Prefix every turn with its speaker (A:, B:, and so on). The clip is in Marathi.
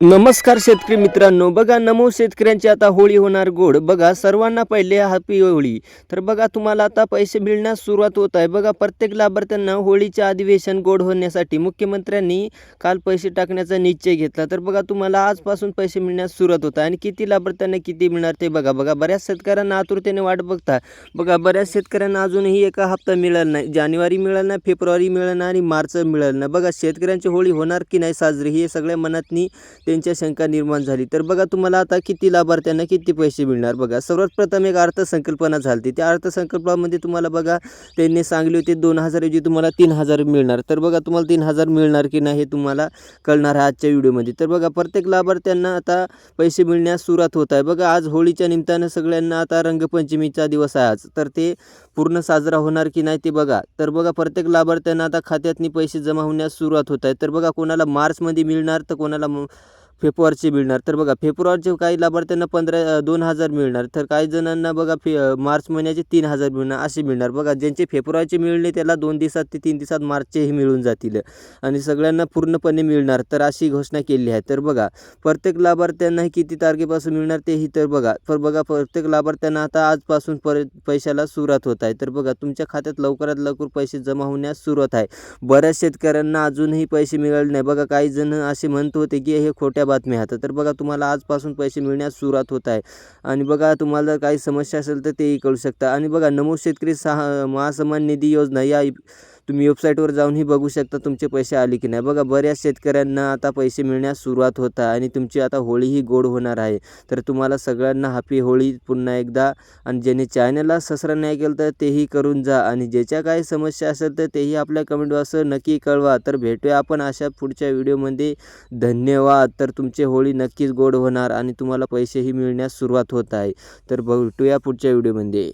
A: नमस्कार शेतकरी मित्रांनो बघा नमो शेतकऱ्यांची आता होळी होणार गोड. बघा सर्वांना पहिले हॅपी होळी. तर बघा तुम्हाला आता पैसे मिळण्यास सुरुवात होत आहे. बघा प्रत्येक लाभार्थ्यांना होळीचे अधिवेशन गोड होण्यासाठी मुख्यमंत्र्यांनी काल पैसे टाकण्याचा निश्चय घेतला. तर बघा तुम्हाला आजपासून पैसे मिळण्यास सुरुवात होत आहे. आणि किती लाभार्थ्यांना किती मिळणार ते बघा. बघा बऱ्याच शेतकऱ्यांना आतुरतेने वाट बघता. बघा बऱ्याच शेतकऱ्यांना अजूनही एका हप्ता मिळाला नाही. जानेवारी मिळाला नाही फेब्रुवारी मिळाला नाही आणि मार्च मिळालं नाही. बघा शेतकऱ्यांची होळी होणार की नाही साजरी हे सगळ्या मनातनी त्यांच्या शंका निर्माण झाली. तर बघा तुम्हाला आता किती लाभार्थ्यांना किती पैसे मिळणार बघा. सर्वात प्रथम एक अर्थसंकल्पना झाली त्या अर्थसंकल्पामध्ये तुम्हाला बघा त्यांनी सांगले होते दोन हजारऐवजी तुम्हाला तीन हजार मिळणार. तर बघा तुम्हाला तीन हजार मिळणार की नाही हे तुम्हाला कळणार आहे आजच्या व्हिडिओमध्ये. तर बघा प्रत्येक लाभार्थ्यांना आता पैसे मिळण्यास सुरुवात होत आहे. बघा आज होळीच्या निमित्तानं सगळ्यांना आता रंगपंचमीचा दिवस आहे आज. तर ते पूर्ण साजरा होणार की नाही ते बघा. तर बघा प्रत्येक लाभार्थ्यांना आता खात्यातनी पैसे जमा होण्यास सुरुवात होत आहे. तर बघा कोणाला मार्चमध्ये मिळणार तर कोणाला फेब्रुवारीचे मिळणार. तर बघा फेब्रुवारीचे काही लाभार्थ्यांना पंधरा दोन हजार मिळणार. तर काही जणांना बघा फे मार्च महिन्याचे तीन हजार मिळणार असे मिळणार. बघा ज्यांचे फेब्रुवारीचे मिळणे त्याला दोन दिवसात ते तीन दिवसात मार्चचेही मिळून जातील. आणि सगळ्यांना पूर्णपणे मिळणार. तर अशी घोषणा केली आहे. तर बघा प्रत्येक लाभार्थ्यांना किती तारखेपासून मिळणार तेही तर बघा. तर बघा प्रत्येक लाभार्थ्यांना आता आजपासून पर पैशाला सुरुवात होत आहे. तर बघा तुमच्या खात्यात लवकरात लवकर पैसे जमा होण्यास सुरुवात आहे. बऱ्याच शेतकऱ्यांना अजूनही पैसे मिळाले नाही. बघा काही जण असे म्हणत होते की हे खोट्या बातम्या आहे. तर बघा तुम्हाला आजपासून पैसे मिळण्यास सुरुवात होत आहे. आणि बघा तुम्हाला काही समस्या असेल तर तेही कळू शकता. आणि बघा नमो शेतकरी सहा महासमान निधी योजना या तुम्ही वेबसाईटवर जाऊनही बघू शकता तुमचे पैसे आले की नाही. बघा बऱ्याच शेतकऱ्यांना आता पैसे मिळण्यास सुरुवात होत आहे आणि तुमची आता होळीही गोड होणार आहे. तर तुम्हाला सगळ्यांना हॅपी होळी पुन्हा एकदा. आणि ज्याने चॅनलला सबस्क्राईब नाही केलं तर तेही करून जा. आणि ज्याच्या काही समस्या असेल तर तेही आपल्या कमेंट बॉक्सवर नक्की कळवा. तर भेटूया आपण अशा पुढच्या व्हिडिओमध्ये धन्यवाद. तर तुमचे होळी नक्कीच गोड होणार आणि तुम्हाला पैसेही मिळण्यास सुरुवात होत आहे. तर भेटूया पुढच्या व्हिडिओमध्ये